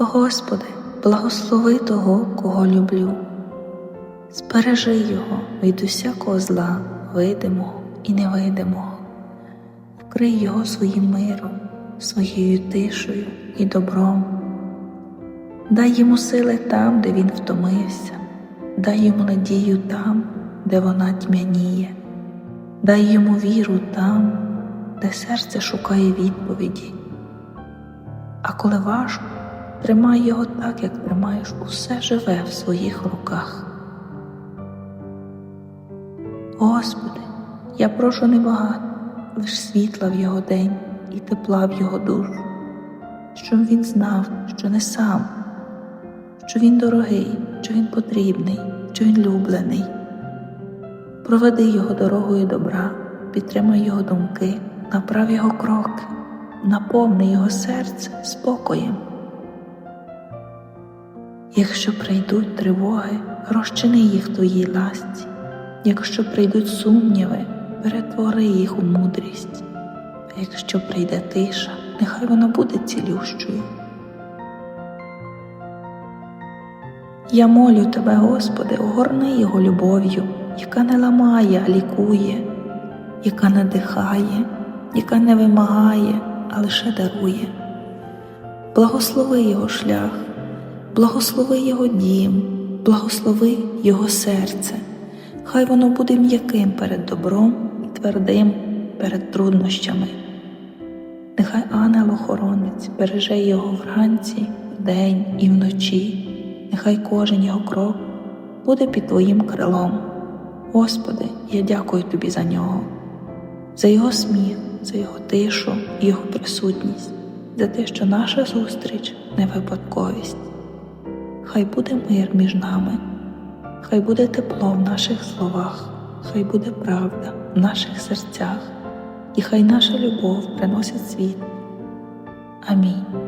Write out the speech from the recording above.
Господи, благослови того, кого люблю. Збережи його від усякого зла, видимого і невидимого, вкрий його своїм миром, своєю тишою і добром. Дай йому сили там, де він втомився, дай йому надію там, де вона тьмяніє, дай йому віру там, де серце шукає відповіді. А коли важко, тримай його так, як тримаєш усе живе в своїх руках. Господи, я прошу небагато, лиш світла в його день і тепла в його душу, щоб він знав, що не сам, що він дорогий, що він потрібний, що він люблений. Проведи його дорогою добра, підтримай його думки, направ його кроки, наповни його серце спокоєм. Якщо прийдуть тривоги, розчини їх твоїй ласті, якщо прийдуть сумніви, перетвори їх у мудрість, а якщо прийде тиша, нехай вона буде цілющою. Я молю тебе, Господи, огорни його любов'ю, яка не ламає, а лікує, яка надихає, яка не вимагає, а лише дарує. Благослови його шлях, благослови його дім, благослови його серце, хай воно буде м'яким перед добром і твердим перед труднощами. Нехай ангел-охоронець береже його вранці, вдень і вночі, нехай кожен його крок буде під Твоїм крилом. Господи, я дякую Тобі за нього, за його сміх, за його тишу його присутність, за те, що наша зустріч не випадковість. Хай буде мир між нами, хай буде тепло в наших словах, хай буде правда в наших серцях, і хай наша любов приносить світ. Амінь.